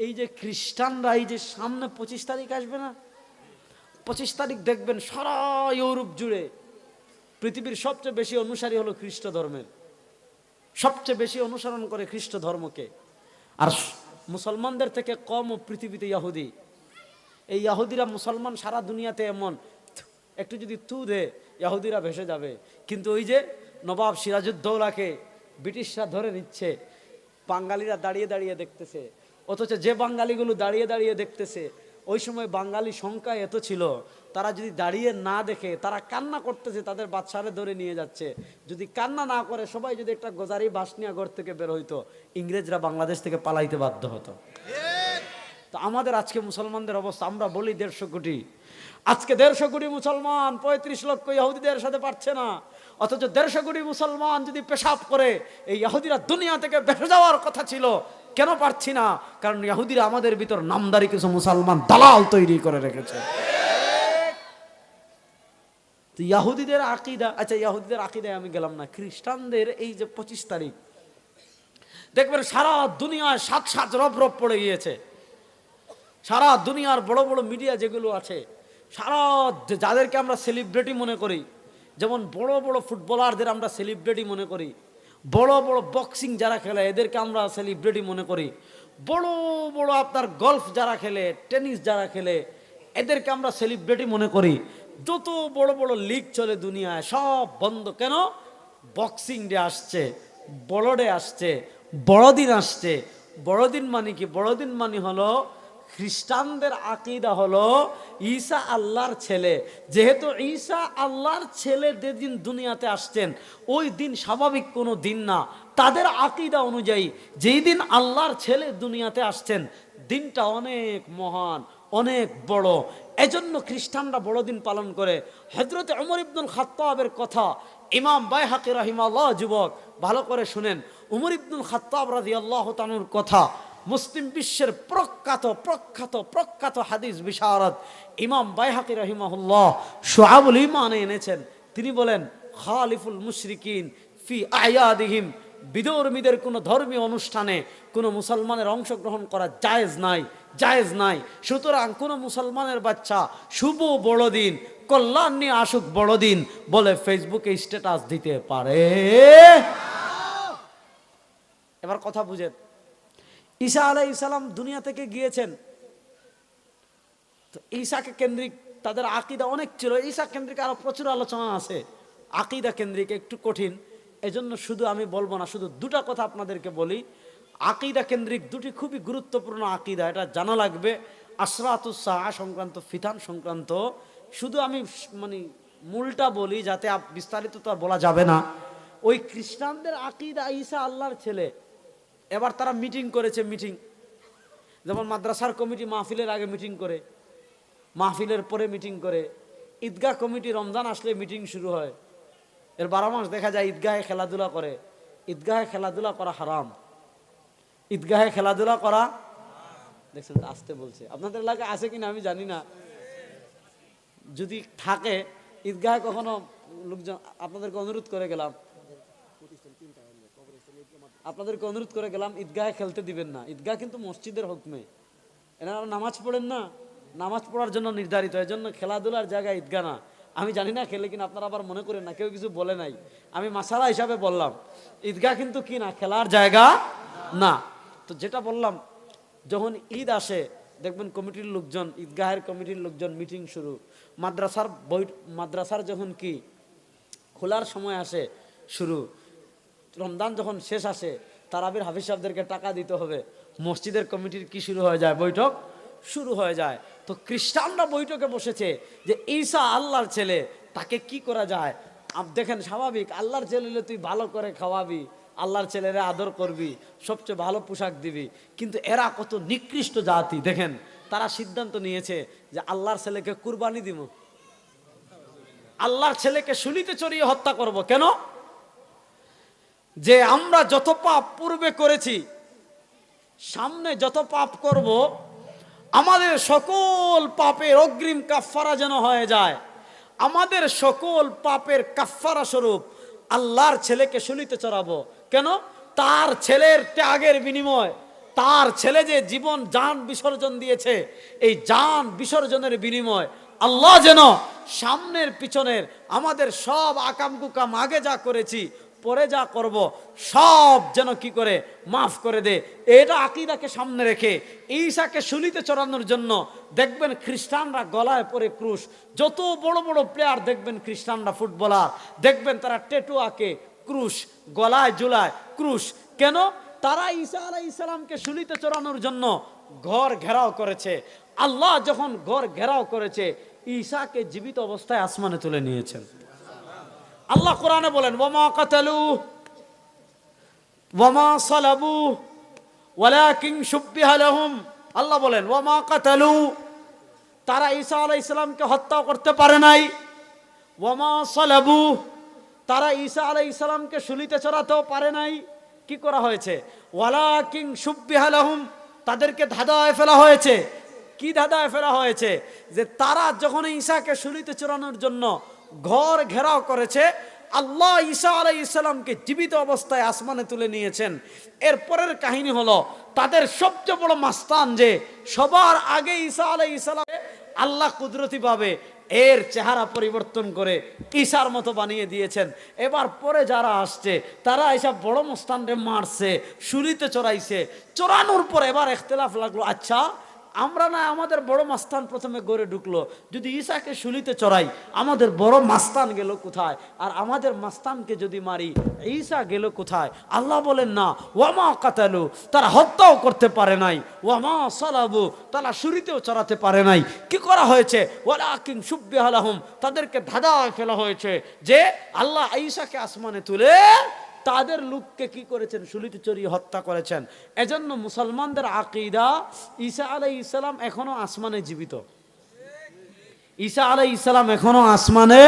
এই যে খ্রিস্টানরা এই যে সামনে পঁচিশ তারিখ আসবে না? পঁচিশ তারিখ দেখবেন সারা ইউরোপ জুড়ে পৃথিবীর সবচেয়ে বেশি অনুসারী হলো খ্রিস্ট ধর্মের। সবচেয়ে বেশি অনুসরণ করে খ্রিস্ট ধর্মকে। আর মুসলমানদের থেকে কম পৃথিবীতে ইয়াহুদি এই ইয়াহুদিরা মুসলমান সারা দুনিয়াতে এমন। একটু যদি তু দে ইয়াহুদিরা ভেসে যাবে। কিন্তু ওই যে নবাব সিরাজুদ্দৌলাকে ব্রিটিশরা ধরে নিচ্ছে, বাঙালিরা দাঁড়িয়ে দাঁড়িয়ে দেখতেছে। অথচ যে বাঙালিগুলো দাঁড়িয়ে দাঁড়িয়ে দেখতেছে, ওই সময় বাঙালি সংখ্যা এত ছিল, তারা যদি দাঁড়িয়ে না দেখে, তারা কান্না করতেছে, তাদের বাচ্চারে ধরে নিয়ে যাচ্ছে। যদি কান্না না করে, সবাই যদি একটা গোজারি বাস নিয়ে ঘর থেকে বের হইতো, ইংরেজরা বাংলাদেশ থেকে পালাইতে বাধ্য হতো। তো আমাদের আজকে মুসলমানদের অবস্থা, আমরা বলি দেড়শো কোটি। আজকে দেড়শো কোটি মুসলমান, পঁয়ত্রিশ লক্ষ ইহুদিদের সাথে পারছে না। অথচ দেড়শো কোটি মুসলমান যদি পেশাব করে, এই ইহুদিরা দুনিয়া থেকে বেসে যাওয়ার কথা ছিল কেন পারছি না? কারণ ইহুদিরা আমাদের ভিতর নামদারি কিছু মুসলমান দালাল তৈরি করে রেখেছে। তো ইয়াহুদিদের আকিদা আচ্ছা ইয়াহুদিদের আকিদায় আমি গেলাম না, খ্রিস্টানদের এই যে পঁচিশ তারিখ। দেখবেন সারা দুনিয়ায় সাত সাত রব রব পড়ে গিয়েছে। সারা দুনিয়ার বড় বড় মিডিয়া যেগুলো আছে, সারা যাদেরকে আমরা সেলিব্রিটি মনে করি, যেমন বড় বড় ফুটবলারদের আমরা সেলিব্রিটি মনে করি বড় বড় বক্সিং যারা খেলে, এদেরকে আমরা সেলিব্রিটি মনে করি। বড় বড় আপনার গলফ যারা খেলে টেনিস যারা খেলে, এদেরকে আমরা সেলিব্রিটি মনে করি। যত বড় বড় লিগ চলে দুনিয়ায়, সব বন্ধ। কেন? বক্সিং ডে আসছে, বড় ডে আসছে, বড়দিন আসছে। বড়দিন মানে কি? বড়দিন মানে হলো খ্রিস্টানদের আকিদা হলো, ঈসা আল্লাহর ছেলে। যেহেতু ঈসা আল্লাহর ছেলে যেদিন দুনিয়াতে আসছেন, ওই দিন স্বাভাবিক কোনো দিন না। তাদের আকিদা অনুযায়ী যেই দিন আল্লাহর ছেলে দুনিয়াতে আসছেন, দিনটা অনেক মহান, অনেক বড়। এজন্য খ্রিস্টানরা বড়দিন পালন করে। হজরত অমর ইবনুল খাত্তাবের কথা ইমাম বাইহাকি রাহিমাল্লাহ যুবক, ভালো করে শুনেন। উমর ইবনুল খাত্তাব রাজি আল্লাহ তানুর কথা মুসলিম বিশ্বের প্রখ্যাত প্রখ্যাত প্রখ্যাত হাদিস বিশারদ ইমাম বাইহাকি রহিমাহুল্লাহ সোহাবুল ইমানে এনেছেন। তিনি বলেন, খালিফুল মুশরিকিন ফি আয়াদিহিম, বিধর্মীদের কোনো ধর্মীয় অনুষ্ঠানে কোনো মুসলমানের অংশগ্রহণ করা জায়েজ নাই জায়েজ নাই। সুতরাং কোনো মুসলমানের বাচ্চা শুভ বড়দিন, কল্যাণ নিয়ে আসুক বড়দিন বলে ফেসবুকে স্ট্যাটাস দিতে পারে। এবার কথা বুঝেন। ঈসা আলাই ইসালাম দুনিয়া থেকে গিয়েছেন। তো ঈশাকে কেন্দ্রিক তাদের আকিদা অনেক ছিল। ঈশা কেন্দ্রিক আরও প্রচুর আলোচনা আছে। আকিদা কেন্দ্রিক একটু কঠিন। এজন্য শুধু আমি বলব না, শুধু দুটা কথা আপনাদেরকে বলি। আকিদা কেন্দ্রিক দুটি খুবই গুরুত্বপূর্ণ আকিদা, এটা জানা লাগবে। আশরাতুসাহ সংক্রান্ত, ফিতান সংক্রান্ত। শুধু আমি মানে মূলটা বলি যাতে বিস্তারিত তো বলা যাবে না। ওই খ্রিস্টানদের আকিদা ঈসা আল্লাহর ছেলে। এবার তারা মিটিং করেছে, মিটিং। যেমন মাদ্রাসার কমিটি মাহফিলের আগে মিটিং করে, মাহফিলের পরে মিটিং করে। ঈদগাহ কমিটি রমজান আসলে মিটিং শুরু হয়। এর বারো মাস দেখা যায় ঈদগাহে খেলাধুলা করে। ঈদগাহে খেলাধুলা করা হারাম। ঈদগাহে খেলাধুলা করা দেখছেন, আসতে বলছে। আপনাদের এলাকায় আছে কিনা আমি জানি না। যদি থাকে, ঈদগাহে কখনো লোকজন, আপনাদেরকে অনুরোধ করে গেলাম। আপনাদেরকে অনুরোধ করে গেলাম, ঈদগাহে খেলতে দিবেন না। ঈদগাহ কিন্তু মসজিদের হুকমে। এনারা নামাজ পড়েন না, নামাজ পড়ার জন্য নির্ধারিত এই জন্য খেলাধুলার জায়গায় ঈদগাহ না। আমি জানি না খেলে কিনা, আপনারা আবার মনে করেন না, কেউ কিছু বলে নাই। আমি মাসালা হিসাবে বললাম, ঈদগাহ কিন্তু কি না, খেলার জায়গা না। তো যেটা বললাম, যখন ঈদ আসে, দেখবেন কমিটির লোকজন, ঈদগাহের কমিটির লোকজন মিটিং শুরু। মাদ্রাসার বই মাদ্রাসার যখন কি খোলার সময় আসে, শুরু। রমজান যখন শেষ আসে, তারাবির হাফিজ সাহেবদেরকে টাকা দিতে হবে। মসজিদের কমিটির কি শুরু হয়ে যায়? বৈঠক শুরু হয়ে যায়। তো খ্রিস্টানরা বৈঠকে বসেছে যে, ঈসা আল্লাহর ছেলে, তাকে কি করা যায়? দেখেন, স্বাভাবিক, আল্লাহর ছেলে হলে তুই ভালো করে খাওয়াবি, আল্লাহর ছেলেরা আদর করবি, সবচেয়ে ভালো পোশাক দিবি। কিন্তু এরা কত নিকৃষ্ট জাতি। দেখেন, তারা সিদ্ধান্ত নিয়েছে যে, আল্লাহর ছেলেকে কুরবানি দিব। আল্লাহর ছেলেকে শুলিতে চড়িয়ে হত্যা করব। কেন? যে আমরা যত পাপ পূর্বে করেছি, সামনে যত পাপ করব, আমাদের সকল পাপের অগ্রিম কাফফারা যেন হয়ে যায়। আমাদের সকল পাপের কাফফারা স্বরূপ আল্লাহর ছেলেকে শুলিতে চড়াবো। কেন? তার ছেলের ত্যাগের বিনিময়, তার ছেলে যে জীবন যান বিসর্জন দিয়েছে, এই যান বিসর্জনের বিনিময় আল্লাহ যেন সামনের পিছনের আমাদের সব আকাম কুকাম আগে যা করেছি পরে যা করব, সব যেন কি করে মাফ করে দে। এটা আকিদাকে সামনে রেখে, ঈশাকে শুলিতে চড়ানোর জন্য দেখবেন খ্রিস্টানরা গলায় পরে ক্রুশ। যত বড় বড় প্লেয়ার দেখবেন খ্রিস্টানরা ফুটবলার, দেখবেন তারা টেটু আঁকে ক্রুশ, গলায় জুলায় ক্রুশ। কেন? তারা ঈসা আলাই ইসলামকে শুলিতে চড়ানোর জন্য ঘর ঘেরাও করেছে। আল্লাহ যখন ঘর ঘেরাও করেছে, ঈশাকে জীবিত অবস্থায় আসমানে তুলে নিয়েছেন। আল্লাহ কোরআনে বলেন ওমা কাতালু ওমা সালাবু, ওয়ালাকিন শুব্বিহা লাহুম। আল্লাহ বলেন ওমা কাতালু, তারা ঈসা আলাইহিস ইসলামকে হত্যা করতে পারে নাই। ওমা সালাবু, তারা ঈসা আলাইহিস ইসলামকে শুলিতে চড়াতেও পারে নাই। কি করা হয়েছে? ওয়ালাকিন শুব্বিহা লাহুম, তাদেরকে ধাঁধায় ফেলা হয়েছে। কি ধাঁধায় ফেলা হয়েছে? যে তারা যখন ঈশাকে শুলিতে চড়ানোর জন্য ঘর ঘেরাও করেছে, আল্লাহ ঈসা আলাই ইসলামকে জীবিত অবস্থায় আসমানে তুলে নিয়েছেন। এর পরের কাহিনী হলো, তাদের সবচেয়ে বড় মাস্তান যে, সবার আগে ঈসা আলাই ইসলাম আল্লাহ কুদরতি পাবে এর চেহারা পরিবর্তন করে ঈশার মতো বানিয়ে দিয়েছেন। এবার পরে যারা আসছে, তারা এসব বড় মস্তানরে মারছে শুলিতে চড়াইছে। চড়ানোর পর এবার এখতলাফ লাগল আচ্ছা আমরা না আমাদের বড় মাস্তান প্রথমে গড়ে ঢুকলো। যদি ঈশাকে শুলিতে চড়াই, আমাদের বড় মাস্তান গেল কোথায়? আর আমাদের মাস্তানকে যদি মারি, ঈশা গেল কোথায়? আল্লাহ বলেন, না, ওয়ামা কাতালু, তারা হত্যাও করতে পারে নাই। ওয়ামা সালাবু, তারা শুরিতেও চড়াতে পারে নাই। কি করা হয়েছে? ওলা কিং সুব্বি আলাহম তাদেরকে ধাঁধায় ফেলা হয়েছে যে আল্লাহ ঈশাকে আসমানে তুলে তাদের লোককে কি করেছেন? সুলিতে চড়িয়ে হত্যা করেছেন। এজন্য মুসলমানদের আকিদা ঈসা আলাই ইসলাম এখনও আসমানে জীবিত। ঈসা আলাই ইসলাম এখনও আসমানে